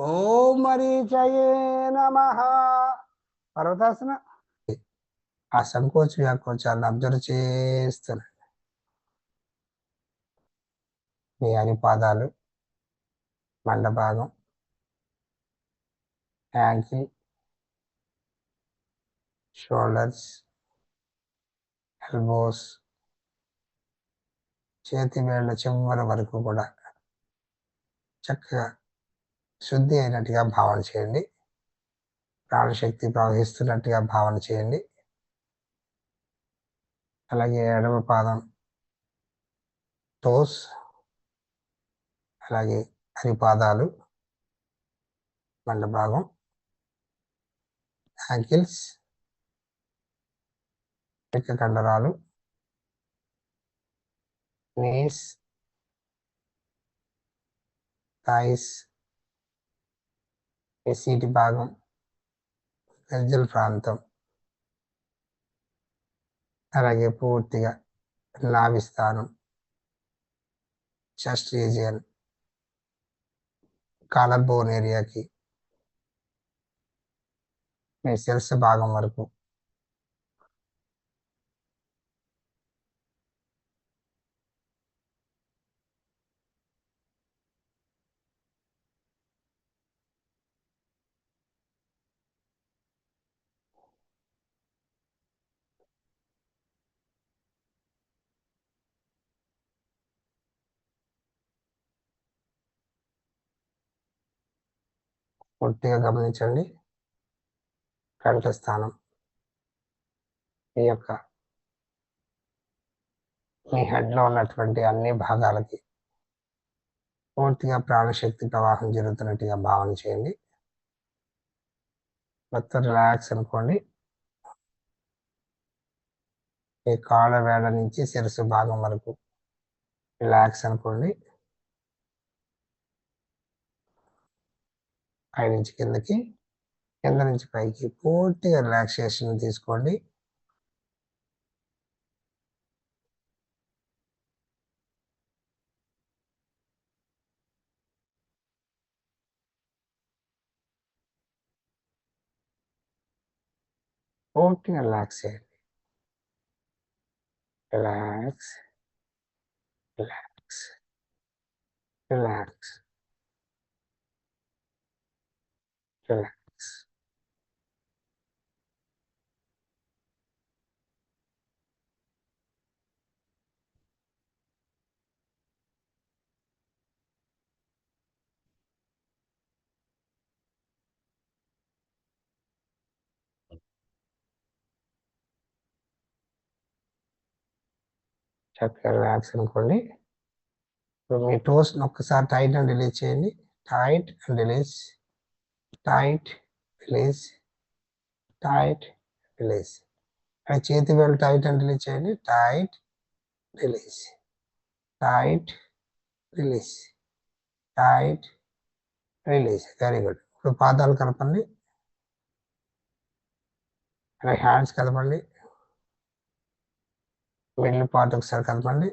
ఓం మరీచయే నమ. పర్వతాసన. ఆ సంకోచ వ్యాకోచాలను అబ్జర్వ్ చేస్తున్నా. మీ అరిపాదాలు మండభాగం యాంకిల్ షోల్డర్స్ ఎల్బోస్ చేతి వేళ్ళ చివరి వరకు కూడా చక్కగా శుద్ధి అయినట్టుగా భావన చేయండి. ప్రాణశక్తి ప్రవహిస్తున్నట్టుగా భావన చేయండి. అలాగే ఎడమ పాదం టోస్ అలాగే అరిపాదాలు మళ్ళ భాగం యాంకిల్స్ పిక్క కండరాలు నీస్ థైస్ ఎస్సీటి భాగం గజ్జల ప్రాంతం? అలాగే పూర్తిగా నాభి స్థానం చెస్ట్ రీజియన్ కాలర్ బోన్ ఏరియాకి మీ సెల్స్ భాగం వరకు పూర్తిగా గమనించండి. కంఠస్థానం. మీ యొక్క మీ హెడ్లో ఉన్నటువంటి అన్ని భాగాలకి పూర్తిగా ప్రాణశక్తి ప్రవాహం జరుగుతున్నట్టుగా భావన చేయండి. మొత్తం రిలాక్స్ అనుకోండి. మీ కాళ్ళ వేడ నుంచి శిరస్సు భాగం వరకు రిలాక్స్ అనుకోండి. పై నుంచి కిందకి కింద నుంచి పైకి పూర్తిగా రిలాక్సేషన్ తీసుకోండి. పూర్తిగా రిలాక్స్ చేయండి. రిలాక్స్ రిలాక్స్ రిలాక్స్ చక్కగా రిలాక్స్ అనుకోండి ఇప్పుడు మీ టోస్ ఒక్కసారి టైట్ అండ్ రిలీజ్ చేయండి. Tight and release tight release tight release అది చేతి వేలు టైట్ అండ్ రిలీజ్ చేయండి? Tight release tight release tight release very good ఇప్పుడు పాదాలు కలపండి. హ్యాండ్స్ కలపండి. మిడిల్ పార్ట్ ఒకసారి కలపండి.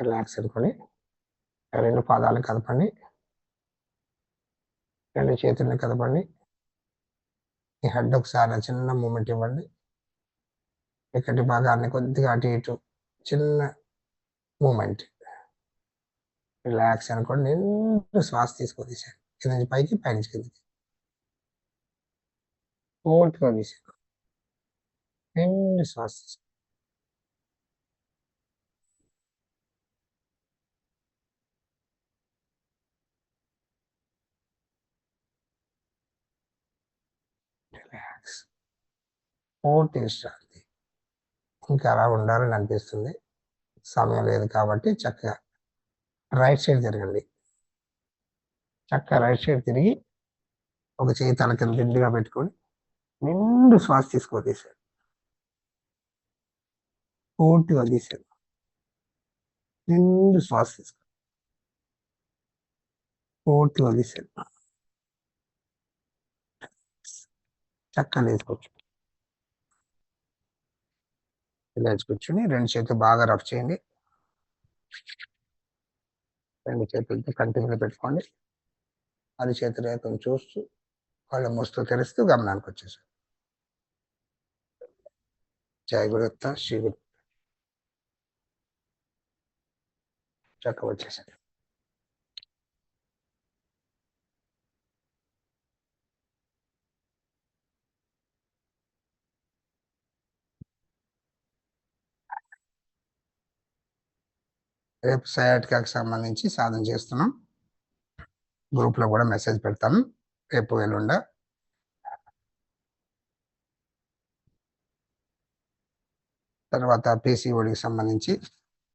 రిలాక్స్ అనుకోండి రెండు పాదాలు కదపండి. రెండు చేతుల్ని కదపండి. ఈ హెడ్ ఒకసారి చిన్న మూమెంట్ ఇవ్వండి. ఇక్కడి భాగాన్ని కొద్దిగా అటు ఇటు చిన్న మూమెంట్. రిలాక్స్ అనుకోండి. నిండు శ్వాస తీసుకొని తీసాను కింద నుంచి పైకి పైనుంచి కిందకి. పూర్తిగా తీసాను నిండు శ్వాస తీసాను పూర్తి విశ్రాంతి ఇంకా అలా ఉండాలని అనిపిస్తుంది. సమయం లేదు కాబట్టి చక్కగా రైట్ సైడ్ తిరగండి. చక్కగా రైట్ సైడ్ తిరిగి ఒక చేయి తల కింద నిండుగా పెట్టుకొని నిండు శ్వాస తీసుకో తీసాడు పూర్తిగా తీసాడు నిండు శ్వాస తీసుకో పూర్తిగా తీసాడు చక్కగా తీసుకోవచ్చు ఇలా కూర్చుని రెండు చేతులు బాగా రఫ్ చేయండి. రెండు చేతులతో కంటిన్యూ పెట్టుకోండి. అది చేతి రేఖను చూస్తూ వాళ్ళ మూస్తూ తెరుస్తూ గమనానికి వచ్చేసారు. జయ గురుత్త శ్రీ గురు చక్క వచ్చేసారు. రేపు సయాటికాకి సంబంధించి సాధన చేస్తున్నాం. గ్రూప్లో కూడా మెసేజ్ పెడతాను. రేపు ఎల్లుండ. తర్వాత పీసీఓడికి సంబంధించి